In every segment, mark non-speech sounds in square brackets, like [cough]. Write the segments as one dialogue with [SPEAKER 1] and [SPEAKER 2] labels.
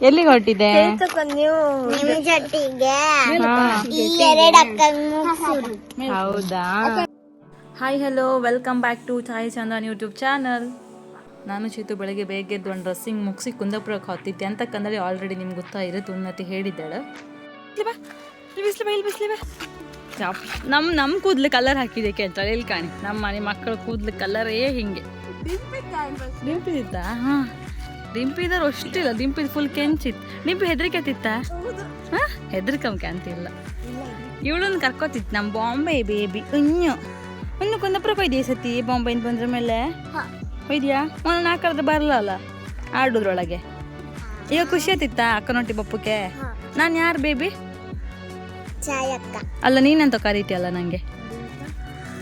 [SPEAKER 1] ಎಲ್ಲಿಗೆ ಹೊರಟಿದೆ ಹೌದಾ? Hi hello welcome back to Chai Chandan YouTube channel ನಾನು ಚೇತು ಬೆಳಗ್ಗೆ ಬೇಗ ಎದ್ದು ಒಂದು ಡ್ರೆಸ್ಸಿಂಗ್ ಮುಗಿಸಿ ಕುಂದಾಪುರಕ್ಕೆ ಹೊತ್ತಿದ್ದೆ ಅಂತಕ್ಕಂದ್ರೆ ಆಲ್ರೆಡಿ ನಿಮ್ಗೆ ಗೊತ್ತಾ ಇರುತ್ತೆ ಉನ್ನತಿ ಹೇಳಿದ್ದಾಳೆ. ನಮ್ಮ ನಮ್ಮ ಕೂದಲು ಕಲರ್ ಹಾಕಿದೆ ಕೇಳ್ತಾಳೆ ಇಲ್ಲಿ ಕಾಣಿ. ನಮ್ಮ ಮನೆ ಮಕ್ಕಳ ಕೂದಲು ಕಲರೇ ಹಿಂಗೆ. ಹಾಂ. ಡಿಂಪಿದಾರು ಅಷ್ಟಿಲ್ಲ ದಿಂಪಿದ್ ಫುಲ್ ಕೆಂಚಿತ್ತು. ದಿಂಪಿ ಹೆದರಿಕೆ ಆತಿತ್ತ ಹಾಂ? ಅಂತಿಲ್ಲ. ಇವಳನ್ನ ಕರ್ಕೋತಿತ್ತು ನಮ್ಮ ಬಾಂಬೆ ಬೇಬಿ ಇನ್ನು. ಇನ್ನು ಕುಂದಪುರ ಕೊಯ್ದಿ ಸತಿ ಬಾಂಬೆಯಿಂದ ಬಂದ್ರ ಮೇಲೆ? ಹೋಯ್ದ್ಯಾ ಒಂದು ನಾಲ್ಕರದ ಬರಲ್ಲ ಆಡುದ್ರೊಳಗೆ. ಈಗ ಖುಷಿ ಆತಿತ್ತಾ ಅಕ್ಕನೊಟ್ಟಿ ಬಪ್ಪಕ್ಕೆ ನಾನು ಯಾರು ಬೇಬಿ ಅಲ್ಲ ನೀನಂತ ಕರೀತಿಯಲ್ಲ ನನಗೆ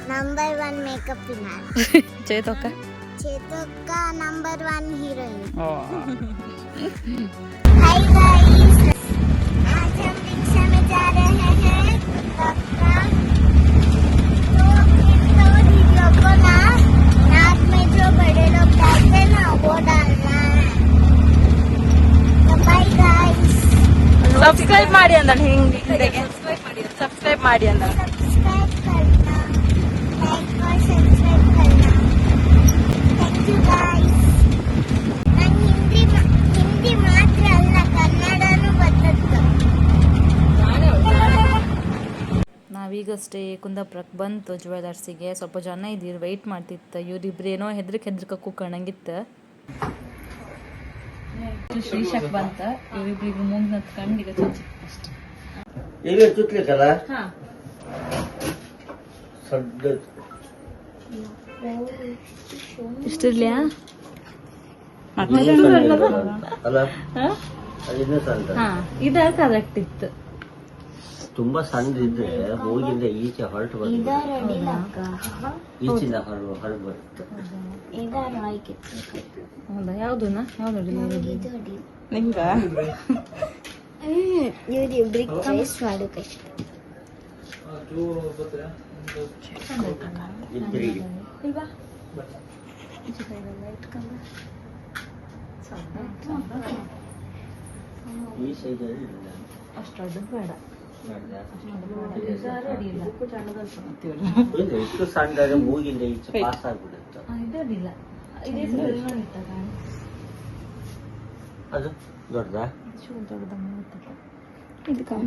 [SPEAKER 2] ನಂಬರ್ ಒನ್ ಮೇಕಪ್ [laughs] ಇನ
[SPEAKER 1] ಚೇತೋಕ
[SPEAKER 2] ಚೇತಕ್ಕ ನಂಬರ್ ಒನ್ ಹೀರೋಯಿನ್
[SPEAKER 1] ಓ
[SPEAKER 2] हाय गाइस आज हम रिक्शा में जा रहे हैं कटरा तो तो वीडियो को ना नाक में जो बड़े लोग डालते हैं ना वो डालना है तो बाय गाइस
[SPEAKER 1] ಸಬ್ಸ್ಕ್ರೈಬ್ ಮಾಡಿ ಅಂದಳು ಹಿಂಗೆ ಸಬ್ಸ್ಕ್ರೈಬ್ ಮಾಡಿ ಅಂದಳು ನಾವೀಗಷ್ಟೇ ಕುಂದಾಪುರಕ್ಕೆ ಬಂತು ಜ್ಯುವೆಲರ್ಸಿಗೆ ಸ್ವಲ್ಪ ಜನ ಇದ್ದೀರಿ ವೆಯ್ಟ್ ಮಾಡ್ತಿತ್ತು. ಇವ್ರಿಬ್ರು ಏನೋ ಹೆದ್ರಿಕೆ ಹೆದ್ರಿಕ ಕೂಕಣಂಗಿತ್ತು ಶ್ರೀಶಕ್ ಬಂತ. ಇವ್ರಿಬ್ರಿಗೆ ಮುಂದೆ ಕಂಡಿಗೆ ಚುಚ್ಚಿ. ಅಷ್ಟೇ
[SPEAKER 3] ಇಲ್ಲಿ ಚುತ್ಲಿಕ್ಕಲ್ಲ
[SPEAKER 1] ಹಾ.
[SPEAKER 3] ಸಡ್ಡ.
[SPEAKER 1] ಇಷ್ಟಿರ್ಲಿಯಾ?
[SPEAKER 3] ಅಲ್ಲ? ಅದು ಇನ್ನೂ ಸಣ್ಣ
[SPEAKER 1] ಹಾ ಇದ ಕರೆಕ್ಟ್ ಇತ್ತು.
[SPEAKER 3] ತುಂಬಾ ಸಣ್ಣದಿದ್ರೆ ಮೂಗಿಂದ ಈಚೆ ಹೊರಟು ಬರುತ್ತೆ ಈಚಿಂದ ಹೊರ ಬರುತ್ತೆ
[SPEAKER 1] ಹೌದಾ? ಯಾವ್ದುನ? ಯಾವ್ದು
[SPEAKER 3] ಈ
[SPEAKER 1] ಅಷ್ಟು ಬೇಡ.
[SPEAKER 3] ಇಲ್ಲ ಇಷ್ಟು ಸಣ್ಣ ಮೂಗಿಂದ ಈಚೆ ಪಾಸ್ ಆಗ್ಬಿಡುತ್ತೆ.
[SPEAKER 1] ಇದೇ
[SPEAKER 3] ಅದು ದೊಡ್ಡದಾ?
[SPEAKER 1] ಚೂರು ದೊಡ್ಡದ ಇದು ಕಾಣ.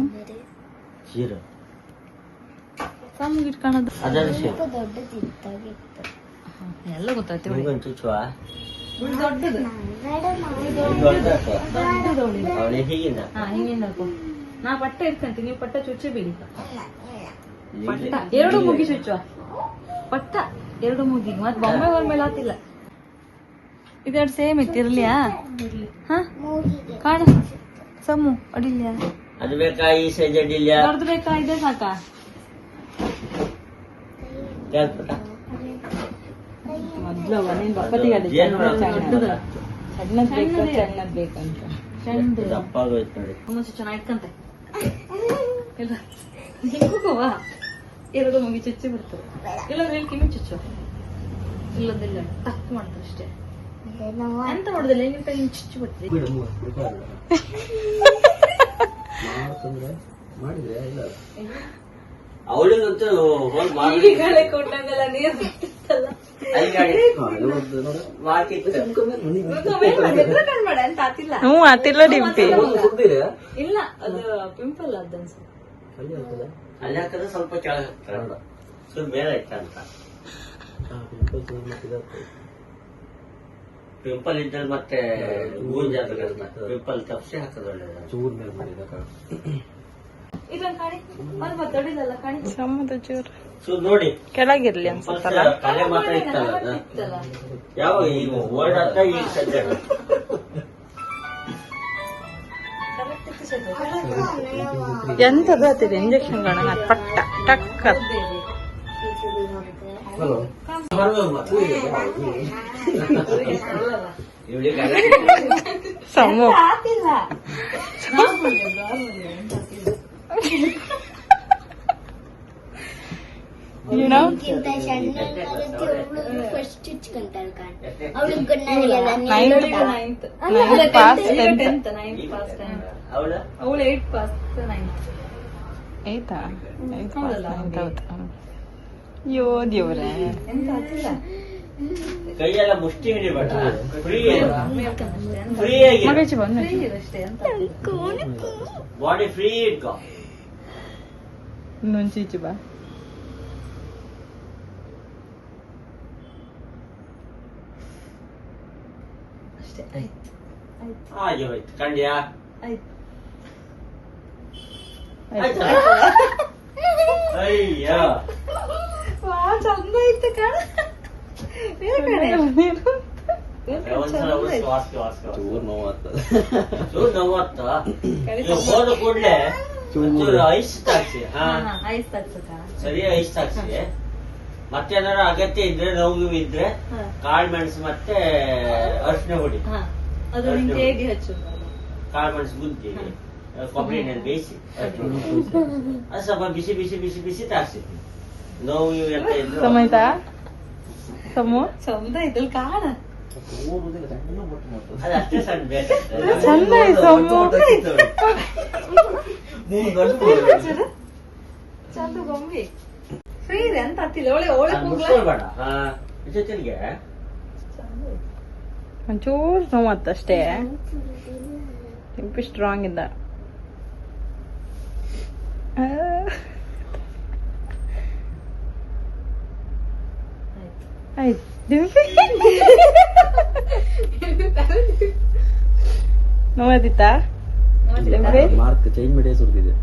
[SPEAKER 3] ಅದರ ಶೇಪ್
[SPEAKER 1] ಎಲ್ಲ ಗೊತ್ತಾಯ್ತು
[SPEAKER 3] ಮೂಗನ್ ಚುಚ್ಚುವ
[SPEAKER 1] ದೊಡ್ಡದು.
[SPEAKER 3] ಹೀಗಿಂದ?
[SPEAKER 1] ಹಾ ಹಿಂಗಿಂದ ನಾ ಪಟ್ಟ ಇಟ್ಕೊಂತೀನಿ ನೀವು ಪಟ್ಟ ಚುಚ್ಚಿ ಬಿಡಿ ಪಟ್ಟ ಎರಡು ಮುಗಿ ಚುಚ್ಚುವ. ಪಟ್ಟ ಎರಡು ಮುಗಿ. ಮತ್ ಬೊಂಬೆ ಅವ್ರ ಮೇಲೆ ಆತಿಲ್ಲ ಇದೆರಡು ಸೇಮ್ ಇತ್ತು ಇರ್ಲಿಯಾ? ಕಾಣ. ಸಮ್ಮು ಅಡಿಲ್ಯಾ?
[SPEAKER 3] ಅದು ಬೇಕಾ ಈ ಸೈಜ್ ಅಡ್ಡಿಲ್ಲ
[SPEAKER 1] ದೊಡ್ಡದು ಬೇಕಾ ಇದೆ ಸಾಕಾ ಮೊದ್ಲು ಅದೇ? ಸಣ್ಣದು ಬೇಕು ಸಣ್ಣದ್. ಬೇಕಂತ ಸಣ್ಣದು ಚೆನ್ನಾಗಿ ಇಟ್ಕಂತೆ ಇಲ್ಲ ಹೋಗುವ ಎರಡು ಮುಗಿ ಚುಚ್ಚಿ ಬಿಡ್ತಾರೆ. ಇಲ್ಲಾಂದ್ರೆ ಇಲ್ಲಿ ಕಿಮಿ ಚುಚ್ಚು. ಇಲ್ಲದಿಲ್ಲ ಟಕ್ ಮಾಡ್ತಾರೆ ಅಷ್ಟೇ. ಎಂತ ಮಾಡುದಿಲ್ಲ? ಹೆಂಗಿಂತ ಹಿಂಗ್ ಚುಚ್ಚಿ ಬಿಡ್ತೀರಿ?
[SPEAKER 3] ಅವಳಿಗಂತೂ
[SPEAKER 1] ಈಗಲೇ ಕೊಟ್ಟಾಗಲ್ಲ ನೀರು ಬಿಟ್ಟಿತ್ತಲ್ಲ.
[SPEAKER 4] ಹ್ಞೂ ಆತಿಲ್ಲ ಡಿಂಪಿ.
[SPEAKER 1] ಇಲ್ಲ ಅದು ಪಿಂಪಲ್ ಅದ ಅನ್ಸುತ್ತೆ
[SPEAKER 3] ಅಲ್ಲಿ ಹಾಕಿದ್ರೆ ಸ್ವಲ್ಪ ಕೆಳಗೆ ಹಾಕ್ತಾರೆ ಸ್ವಲ್ಪ ಮೇಲೆ ಐತೆ ಅಂತ ಪಿಂಪಲ್ ಇದ್ದಲ್ಲಿ ಮತ್ತೆ ಪಿಂಪಲ್ ತಪ್ಸಿ ಹಾಕೋದು ಸೊ ನೋಡಿ
[SPEAKER 4] ಕೆಳಗಿರ್ಲಿ ಅನ್ಸುತ್ತಲ್ಲ
[SPEAKER 3] ತಲೆ ಮಾತ್ರ ಇತ್ತಲ್ಲ ಯಾವ ಈಗ ಓಡಾಟ ಈಗ
[SPEAKER 4] ಎಂತದು ಹತ್ತಿದೆ ಇಂಜೆಕ್ಷನ್ ಗಳನ್ನ ಪಟ್ಟ ಟಕ್ಕ
[SPEAKER 3] ಇವಳಿಗೆ
[SPEAKER 1] ಆತಿಲ್ಲ.
[SPEAKER 4] know? ಅಯ್ಯೋ ದೇವ್ರೆ.
[SPEAKER 3] ಕೈಯೆಲ್ಲ ಮುಷ್ಟಿ ಹಿಡಿಬೇಡ. ಫ್ರೀ ಬಾಡಿ ಫ್ರೀ ಇಟ್ಕೋ.
[SPEAKER 4] ಇನ್ನೊಂದು ಚೀಚಿ ಬಾ.
[SPEAKER 1] ಅಷ್ಟೇ ಆಯ್ತು.
[SPEAKER 3] ಹಾಗೆ ಹೋಯ್ತು ಕಂಡ್ಯಾ
[SPEAKER 1] ಆಯ್ತು.
[SPEAKER 4] ಆಯ್ತು.
[SPEAKER 3] ಅಯ್ಯ.
[SPEAKER 1] ಚಂದ ಕಣ.
[SPEAKER 3] ಒಂದ್ಸಲ ಉಳಿಸಿ ವಾಸ್ಕೆ ವಾಸ್ಕೆ.
[SPEAKER 5] ಚೂರ್ ನೋವಾಗ್ತದೆ
[SPEAKER 3] ಚೂರು ನೋವತ್ತ. ನೀವು ಹೋದ ಕೂಡ್ಲೆ ಚೂರು ಐಸ್ ತಾಕ್ಸಿ ಹಾ?
[SPEAKER 1] ಐಸ್
[SPEAKER 3] ಸರಿ ಐಸ್ ತಾಕ್ಸಿ ಮತ್ತೆ ಏನಾದ್ರು ಅಗತ್ಯ ಇದ್ರೆ ನೋವು ಇದ್ರೆ ಕಾಳು ಮೆಣಸು ಮತ್ತೆ ಅರಿಶಿನ ಹುಡಿ
[SPEAKER 1] ಅದು ನಿಂಗೆ ಹೇಗೆ ಹಚ್ಚು
[SPEAKER 3] ಕಾಳು ಮೆಣಸು ಗುದ್ದಿ ಕೊಬ್ಬರಿ ಎಣ್ಣೆ ಬೇಯಿಸಿ ಅದು ಸ್ವಲ್ಪ ಬಿಸಿ ಬಿಸಿ ಬಿಸಿ ಬಿಸಿ ತಾಸಿ ನೋವು ಇವು ಎಂತ ಇದ್ರು
[SPEAKER 4] ಸಮಾಯ್ತಾ ಸಮು?
[SPEAKER 1] ಚಂದ ಇದ್ರಲ್ಲಿ ಕಾಣ.
[SPEAKER 3] ಸಣ್ಣ ಬೇಕು.
[SPEAKER 4] ಚಂದ
[SPEAKER 1] ಗೊಂಬಿ. ಫ್ರೀ ಇದೆ ಅಂತ ಹತ್ತಿಲ್ಲ ಒಳ್ಳೆ ಒಳ್ಳೆ
[SPEAKER 4] ಒಂಚೂರು ನೋವತ್ತು ಅಷ್ಟೇ ಕೆಂಪಿ ಸ್ಟ್ರಾಂಗ್ ಇದ್ದ. ಆ. ಆಯ್ತು. ದಿಂಪಿ
[SPEAKER 5] ಮಾರ್ಕ್ ಚೇಂಜ್ ಮಾಡಿ ಸುರಿದಿದೆ.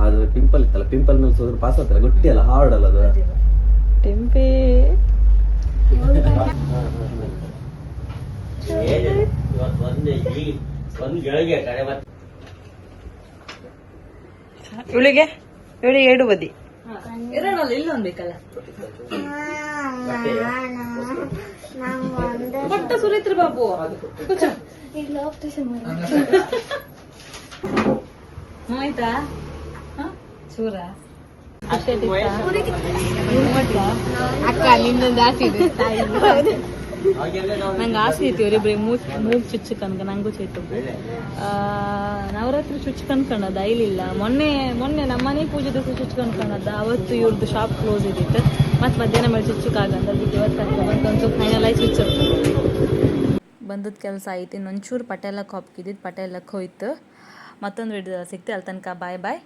[SPEAKER 5] ಅದು ಪಿಂಪಲ್ ಇತ್ತಲ್ಲ ಪಿಂಪಲ್ ಮೇಲೆ ಸೋದ್ರೆ ಪಾಸ್ ಆಗ್ತಲ್ಲ ಗಟ್ಟಿ ಅಲ್ಲ ಹಾರ್ಡ್ ಅಲ್ಲ ಅದು.
[SPEAKER 4] ಟೆಂಪೆ
[SPEAKER 3] ಏನಿಲ್ಲ. ಇವತ್ತು ಒಂದು ಈ ಒಂದು ಗಳಿಗೆ ಕಡೆ ಮತ್ತೆ
[SPEAKER 4] ಇವಳಿಗೆ? ಇವಳಿಗೆ ಎರಡು ಬದಿ.
[SPEAKER 1] ಇರೋಣಲ್ಲ ಇಲ್ಲೊಂದು ಬೇಕಲ್ಲ? ಪಟ್ಟ ಸುರೇತ್ರ ಬಾಬು. ಆಯ್ತಾ? ಚೂರ.
[SPEAKER 2] ಅಕ್ಕ ನಿನ್ನೊಂದು ಆಸೆ ಇದೆ
[SPEAKER 1] ನಂಗೆ ಆಸೆ ಐತಿ ಅವರಿಬ್ರಿ ಮೂಗ್ ಮೂಗ್ ಚುಚ್ಚು ಕನ್ಕ ನಂಗೂ ಚೈತು ನವರಾತ್ರಿ ಚುಚ್ಚು ಕನ್ಕಣದ ಇಲ್ಲ ಮೊನ್ನೆ ಮೊನ್ನೆ ನಮ್ಮ ಮನೆ ಪೂಜೆ ದಿವಸ ಚುಚ್ಚು ಕನ್ಕಣದ ಅವತ್ತು ಇವ್ರದ್ದು ಶಾಪ್ ಕ್ಲೋಸ್ ಇದ್ದಿತ್ತು. ಮತ್ತೆ ಮಧ್ಯಾಹ್ನ ಮೇಲೆ ಚುಚ್ಚಕ್ಕಾಗಂತ ಅದಕ್ಕೆ ಇವತ್ತು ಕರ್ಕೊ ಬಂತು ಫೈನಲ್ ಆಗಿ ಚುಚ್ಚು ಬಂದದ ಕೆಲಸ ಐತಿ ಇನ್ನೊಂಚೂರು ಪಟೇಲಕ್ಕೆ ಹೊಪ್ಕಿದ್ದಿದ್ದು ಪಟೇಲಕ್ಕೆ ಹೋಯ್ತು ಮತ್ತೊಂದು ವಿಡಿಯೋ ಸಿಕ್ತಿ ಅಲ್ಲಿ ತನಕ ಬಾಯ್ ಬಾಯ್